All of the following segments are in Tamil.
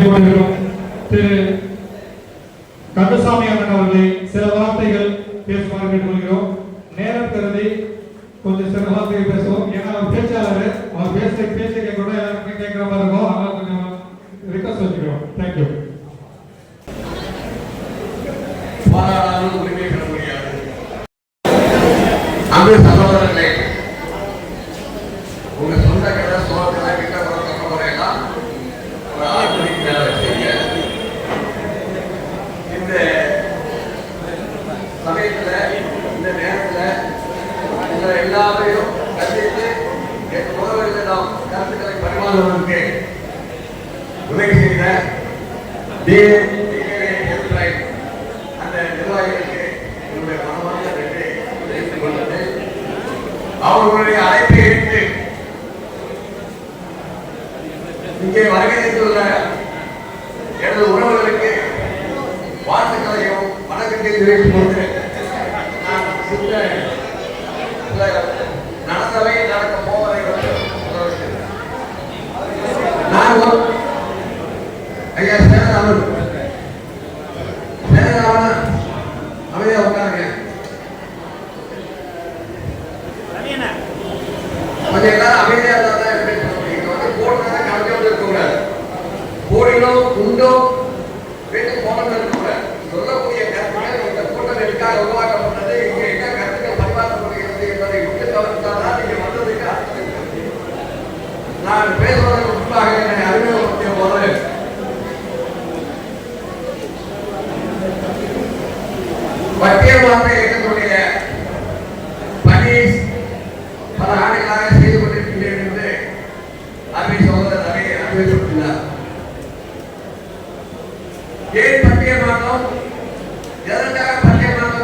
திரு கந்தசாமி அண்ணன் அவர்களை சில வார்த்தைகள் பேசுமாறு கேட்டுக்கொள்கிறோம். நேரம் கருதி கொஞ்சம் சில வார்த்தைகள் பேசுவோம். ஏன்னா அவர் பேச்சாளர் அவர் பேச பேச கூட எல்லாருக்கும் கேட்கிற மாதிரி இருக்கும். அதனால கொஞ்சம் ரிக்வஸ்ட் வச்சுக்கிறோம். தேங்க்யூ பாராளுமன்ற உரிமை சமயத்தில் இந்த நேரத்தில் இந்த எல்லாரையும் சந்தித்து என் உறவுகளை நாம் கருத்துக்களை பரிமாறுவதற்கு உதவி செய்த அந்த நிர்வாகிகளுக்கு என்னுடைய மனமாக நன்றி அவர்களுடைய அழைப்பை எடுத்து இங்கே வரவேற்றுள்ள எனது உறவுகளுக்கு வாழ்த்துக்களையும் வணக்கத்தை தெரிவித்துக் கொள்கிறேன். জায়গা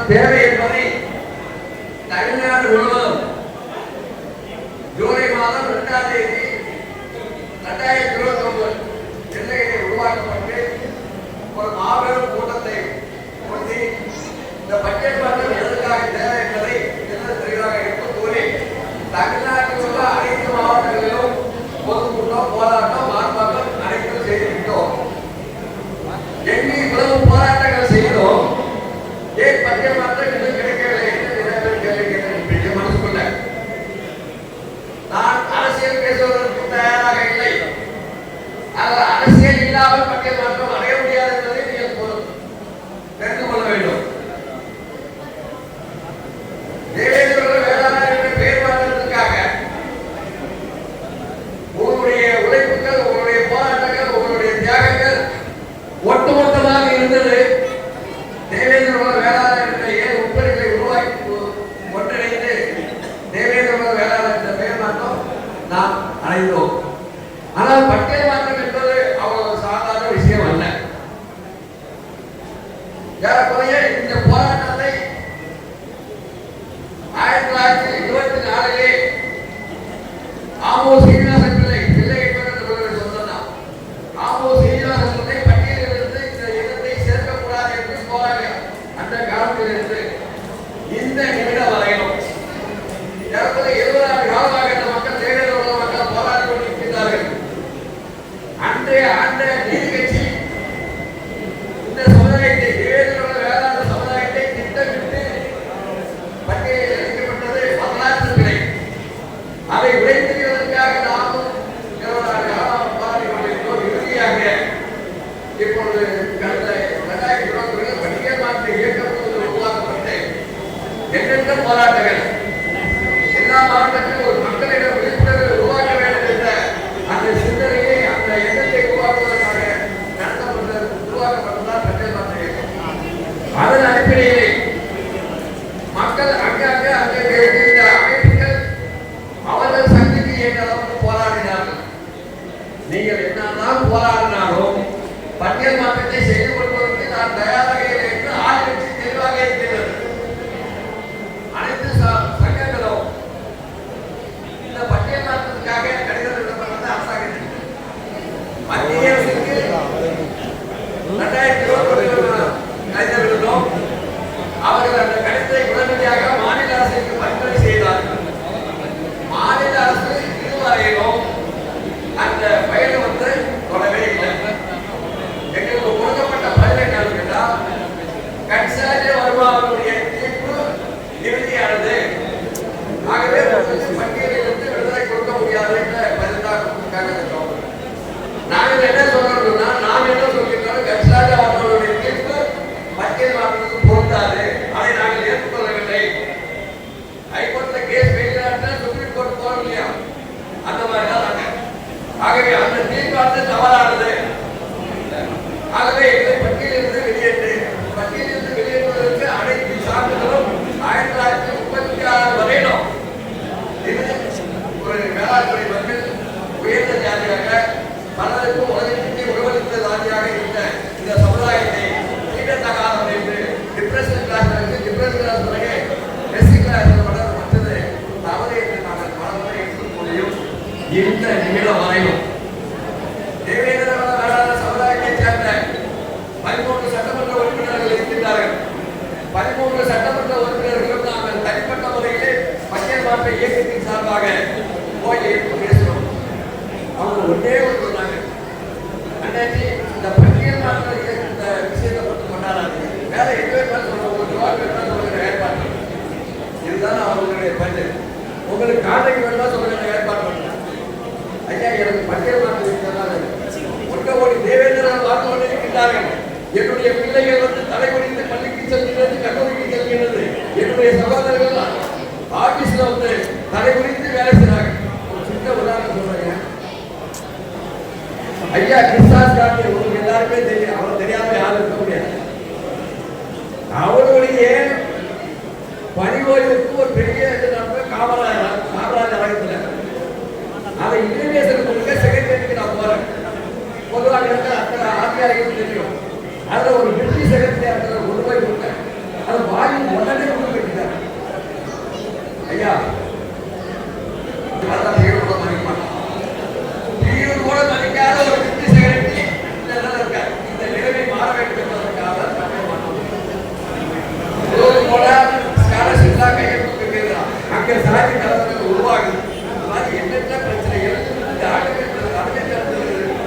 தேவை என்பதை தமிழ்நாடு முழுவதும் ஜூலை மாதம் இரண்டாம் தேதி ரெண்டாயிரத்தி இருபத்தி ஒன்பது சென்னையிலே உருவாக்கப்பட்டு ஒரு மாபெரும் கூட்டத்தை ஒட்டி இந்த பட்ஜெட் பட்டம் எதற்காக தேவை என்பதை தெளிவாக எடுத்து கூறி தமிழ்நாடு அரசியல் பேசுவதற்கு தயாராக இல்லை ஆனால் அரசியல் மக்களிடம் விழிப்புணர்வை உருவாக்க வேண்டும் அந்த சிந்தனையை அந்த மக்கள் அங்கங்க அங்கே இருக்கின்ற அமைப்புகள் அவர்கள் சக்திக்கு என்ற அளவுக்கு போராடினார்கள். நீங்கள் என்னதான் போராடினாலும் பட்டியல் மாற்றத்தை ఉంటాయి இந்த நிமிடம் வரையும் தேவேந்திர வேளாண் சமுதாயத்தைச் சேர்ந்த பதிமூன்று சட்டமன்ற உறுப்பினர்கள் இருக்கின்றார்கள். பதிமூன்று சட்டமன்ற உறுப்பினர்களும் நாங்கள் தனிப்பட்ட முறையிலே மக்கள் மாற்ற இயக்கத்தின் சார்பாக போய் எடுத்து பேசுகிறோம் அவங்க ஒன்றே ஒன்று சொன்னாங்க. அண்ணாச்சி இந்த பட்டியல் மாற்ற இயக்க- இந்த விஷயத்தை மட்டும் கொண்டாடாது வேற எதுவே சொல்ல ஒரு ரூபா வேணும்னா சொல்லுங்க. ஏற்பாடு இதுதான் அவங்களுடைய பதில் உங்களுக்கு காண்டைக்கு வேணும்னா சொல்லுங்க ஏற்பாடு பண்ணுங்க ஐயா எனக்கு பட்டியல் மாற்ற இருக்கிறதால ஒட்ட ஓடி தேவேந்திரன் வாழ்ந்து என்னுடைய பிள்ளைகள் வந்து தலைமுடிந்து பள்ளிக்கு செல்கிறது கல்லூரிக்கு செல்கிறது என்னுடைய சகோதரர்கள் ஆபீஸ்ல வந்து தலைமுடிந்து வேலை செய்றாங்க ஒரு சின்ன உதாரணம் சொல்றேன் ஐயா கிருஷ்ணாஸ் காந்தி உங்களுக்கு எல்லாருமே தெரியும். அவர் தெரியாம யாரும் இருக்க முடியாது. அவருடைய பணிவோய்வுக்கு ஒரு பெரிய இது நடந்த காமராஜர் காமராஜர் அரங்கத்தில் அதை இன்டர்நேஷனல் கொடுக்க செக்ரட்டரிக்கு நான் போறேன். இருக்க அத்தனை ஆர்பிஐக்கு தெரியும். அதுல ஒரு டிப்டி செக்ரட்டரி அத்தனை ஒரு போய் கொடுத்தேன். அது வாங்கி உடனே கொண்டு போயிட்டார் ஐயா அதான் தீவிர கூட மதிக்க மாட்டோம் தீவிர கூட மதிக்காத ஒரு டிப்டி செக்ரட்டரி இந்த நிலையில இருக்கார் இந்த நிலைமை மாற வேண்டும் என்பதற்காக பண்ண மாட்டோம் இதோடு கூட ஸ்காலர்ஷிப் தான் கையெழுத்து கேட்கிறான் அங்க சாதி கலவரங்கள் உருவாகுது அது மாதிரி எண்ணற்ற பிரச்சனைகள் இந்த ஆட்டத்தில் அரசியல்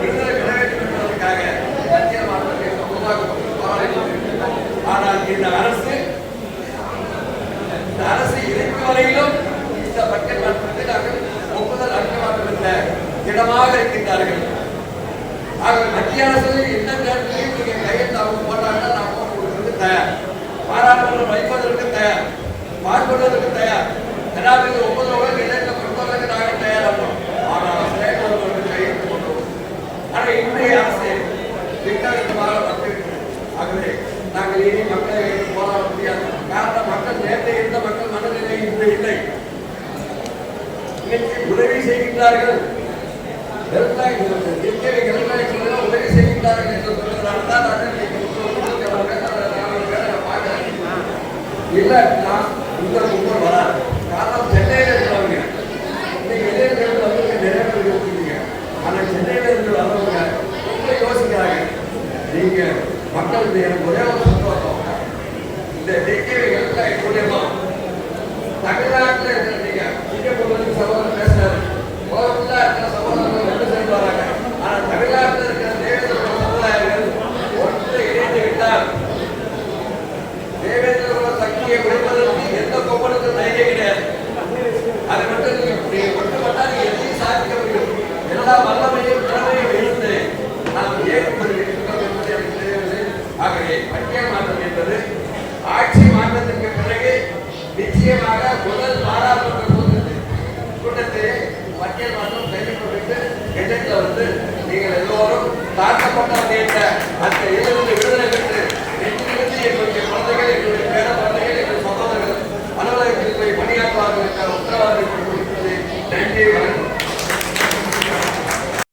விடுதலை பெற வேண்டும் என்பதற்காக மத்திய மாநில உருவாக்கப்பட்டு போராடி கொண்டிருக்கிறது. ஆனால் இந்த அரசு இந்த அரசு இறைக்கு வரையிலும் இந்த பட்ஜெட் மாற்றத்தில் நாங்கள் ஒப்புதல் அளிக்க மாட்டோம் என்ற திடமாக இருக்கின்றார்கள். ஆகவே மத்திய அரசு எந்த நேரத்திலையும் நீங்கள் கையெழுத்து அவங்க போட்டாங்கன்னா நான் போட்டு கொடுக்கறதுக்கு தயார். பாராளுமன்றம் வைப்பதற்கு தயார். பார்ப்பதற்கு தயார். ஜனாதிபதி ஒன்பது ரூபாய் இடையில கொடுப்பதற்கு நாங்கள் தயாராகிறோம். ஆனால் ஸ்டேட் கையெழுத்து கொண்டு ஆனால் இன்றைய அரசு திட்டமாக வந்துவிட்டது ஆகவே நாங்கள் இனி மக்களை போராட முடியாது. காரணம் மக்கள் நேரத்தை இருந்த மக்கள் மனநிலை இன்று இல்லை. இன்னைக்கு உதவி செய்கின்றார்கள். இயற்கை விவசாயிகள் உதவி செய்கின்றார்கள் என்று சொல்லுகிறார்கள் தான் இந்த கும்பல் வராது காரணம் சென்னையில இருக்கிறவங்க இன்னைக்கு இளைஞர்கள் வந்து நிறைய பேர் யோசிக்கிறீங்க இருந்து வரவங்க ரொம்ப யோசிக்கிறாங்க நீங்க மக்கள் எனக்கு ஒரே ஒரு சந்தோஷம் இந்த டிகே விவசாய மூலியமா Thank you.